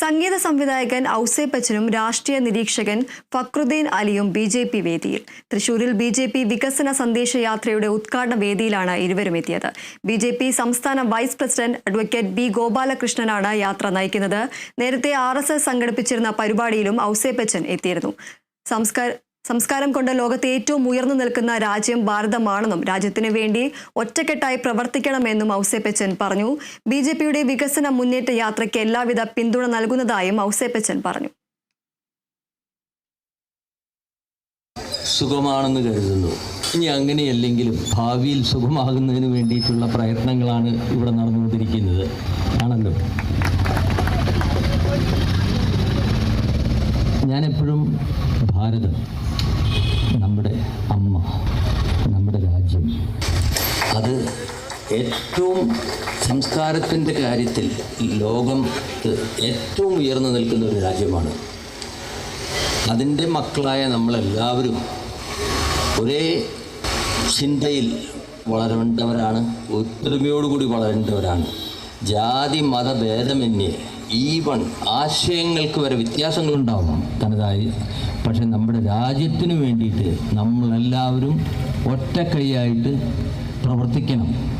സംഗീത സംവിധായകൻ ഔസേപ്പച്ചനും രാഷ്ട്രീയ നിരീക്ഷകൻ ഫക്രുദ്ദീൻ അലിയും ബി ജെ പി വേദിയിൽ. തൃശൂരിൽ ബി ജെ പി വികസന സന്ദേശയാത്രയുടെ ഉദ്ഘാടന വേദിയിലാണ് ഇരുവരും എത്തിയത്. ബി ജെ പി സംസ്ഥാന വൈസ് പ്രസിഡന്റ് അഡ്വക്കേറ്റ് ബി ഗോപാലകൃഷ്ണനാണ് യാത്ര നയിക്കുന്നത്. നേരത്തെ ആർ എസ് എസ് സംഘടിപ്പിച്ചിരുന്ന പരിപാടിയിലും ഔസേപ്പച്ചൻ എത്തിയിരുന്നു. സംസ്കാര സംസ്കാരം കൊണ്ട് ലോകത്തെ ഏറ്റവും ഉയർന്നു നിൽക്കുന്ന രാജ്യം ഭാരതമാണെന്നും രാജ്യത്തിന് വേണ്ടി ഒറ്റക്കെട്ടായി പ്രവർത്തിക്കണമെന്നും ഔസേപ്പച്ചൻ പറഞ്ഞു. ബി ജെ പിയുടെ വികസന മുന്നേറ്റ യാത്രയ്ക്ക് എല്ലാവിധ പിന്തുണ നൽകുന്നതായും ഔസേപ്പച്ചൻ പറഞ്ഞു. സുഖമാണെന്ന് കരുതുന്നു. ഇനി അങ്ങനെയല്ലെങ്കിലും ഭാവിയിൽ സുഖമാകുന്നതിന് വേണ്ടിയിട്ടുള്ള പ്രയത്നങ്ങളാണ് ഇവിടെ നടന്നുകൊണ്ടിരിക്കുന്നത്. ആണല്ലോ? ഞാനെപ്പോഴും ഭാരതം നമ്മുടെ അമ്മ നമ്മുടെ രാജ്യം. അത് ഏറ്റവും സംസ്കാരത്തിന്റെ കാര്യത്തിൽ ലോകം ഏറ്റവും ഉയർന്നു നിൽക്കുന്ന ഒരു രാജ്യമാണ്. അതിന്റെ മക്കളായ നമ്മളെല്ലാവരും ഒരേ ചിന്തയിൽ വളരേണ്ടവരാണ് ഒത്തൊരുമയോടുകൂടി വളരേണ്ടവരാണ്. ജാതി മത മതഭേദമന്യേ ഈവൺ ആശയങ്ങൾക്ക് വരെ വ്യത്യാസങ്ങളുണ്ടാവും. തനതായി. പക്ഷെ നമ്മുടെ രാജ്യത്തിന് വേണ്ടിയിട്ട് നമ്മളെല്ലാവരും ഒറ്റക്കൈയായിട്ട് പ്രവർത്തിക്കണം.